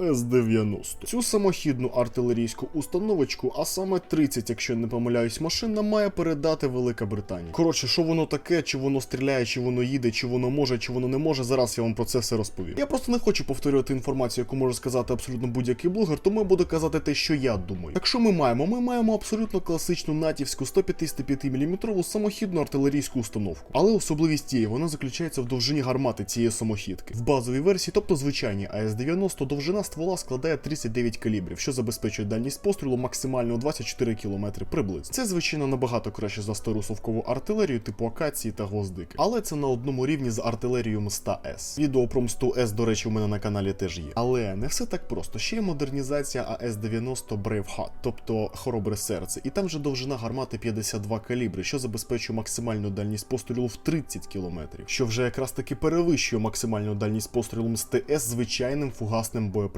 С-90. Цю самохідну артилерійську установочку, а саме 30, якщо не помиляюсь, машин нам має передати Велика Британія. Коротше, що воно таке, чи воно стріляє, чи воно їде, чи воно може, чи воно не може. Зараз я вам про це все розповім. Я просто не хочу повторювати інформацію, яку може сказати абсолютно будь-який блогер, тому я буду казати те, що я думаю. Так що ми маємо? Ми маємо абсолютно класичну натівську 155 мм самохідну артилерійську установку. Але особливість її вона заключається в довжині гармати цієї самохідки. В базовій версії, тобто звичайній АС-90, довжина ствола складає 39 калібрів, що забезпечує дальність пострілу максимально 24 км приблизно. Це звичайно набагато краще за стару совкову артилерію типу акації та гвоздики, але це на одному рівні з артилерією М100С. Відео про М100С, до речі, у мене на каналі теж є. Але не все так просто. Ще є модернізація АС-90 Braveheart, тобто хоробре серце, і там же довжина гармати 52 калібри, що забезпечує максимальну дальність пострілу в 30 км, що вже якраз таки перевищує максимальну дальність пострілу МСТС звичайним фугасним боєприпасом.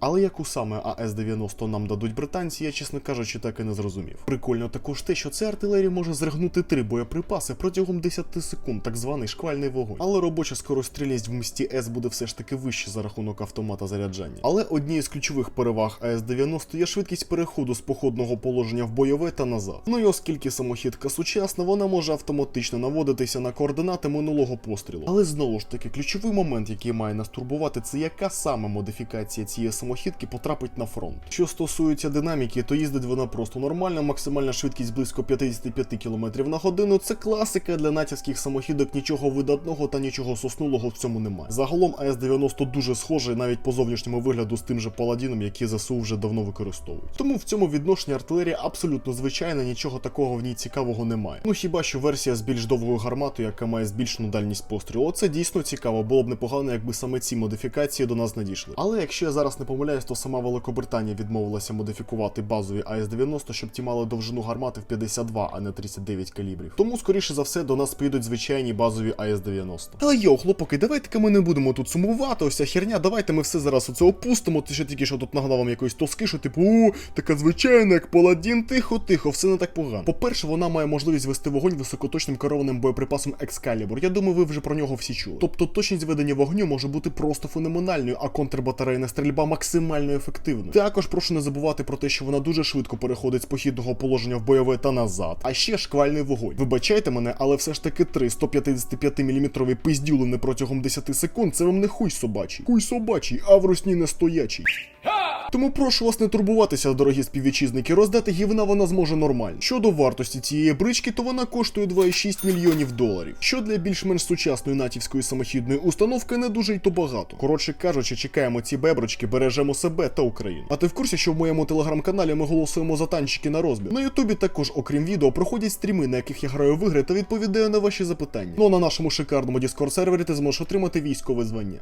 Але яку саме АС-90 нам дадуть британці, я чесно кажучи, так і не зрозумів. Прикольно також те, що ця артилерія може зригнути три боєприпаси протягом 10 секунд, так званий шквальний вогонь. Але робоча скорострільність в місті С буде все ж таки вище за рахунок автомата заряджання. Але однією з ключових переваг АС-90 є швидкість переходу з походного положення в бойове та назад. Ну і оскільки самохідка сучасна, вона може автоматично наводитися на координати минулого пострілу. Але знову ж таки, ключовий момент, який має нас турбувати, це яка саме модифікація цієї самохідки потрапить на фронт. Що стосується динаміки, то їздить вона просто нормально, максимальна швидкість близько 55 км на годину. Це класика для натівських самохідок, нічого видатного та нічого соснулого в цьому немає. Загалом АС-90 дуже схожий навіть по зовнішньому вигляду з тим же паладіном, який ЗСУ вже давно використовують. Тому в цьому відношенні артилерія абсолютно звичайна, нічого такого в ній цікавого немає. Ну хіба що версія з більш довгою гарматою, яка має збільшену дальність пострілу. Це дійсно цікаво, було б непогано, якби саме ці модифікації до нас надійшли. Але якщо зараз не помиляюсь, то сама Великобританія відмовилася модифікувати базові АС-90, щоб ті мали довжину гармати в 52, а не 39 калібрів. Тому, скоріше за все, до нас підуть звичайні базові АС-90. Але йо, хлопаки, давайте-ка ми не будемо тут сумувати, ось ця херня, давайте ми все зараз оце опустимо. Ти ще тільки що тут нагадав вам якоїсь тоски, що типу, о, така звичайна, як паладін, тихо, тихо, все не так погано. По-перше, вона має можливість вести вогонь високоточним керованим боєприпасом Excalibur. Я думаю, ви вже про нього всі чули. Тобто точність ведення вогню може бути просто феноменальною, а контрбатарейна стрільба максимально ефективною. Також прошу не забувати про те, що вона дуже швидко переходить з похідного положення в бойове та назад. А ще шквальний вогонь. Вибачайте мене, але все ж таки три 155 мм пиздюлини протягом 10 секунд це вам не хуй собачий. Хуй собачий, а в русні не стоячий. Тому прошу вас не турбуватися, дорогі співвітчизники, роздати гівна вона зможе нормально. Щодо вартості цієї брички, то вона коштує 2,6 мільйонів доларів, що для більш-менш сучасної натівської самохідної установки не дуже й то багато. Коротше кажучи, чекаємо ці беброчки, бережемо себе та Україну. А ти в курсі, що в моєму телеграм-каналі ми голосуємо за танчики на розбір? На Ютубі також, окрім відео, проходять стріми, на яких я граю в ігри та відповідаю на ваші запитання. Ну а на нашому шикарному Discord сервері ти зможеш отримати військове звання.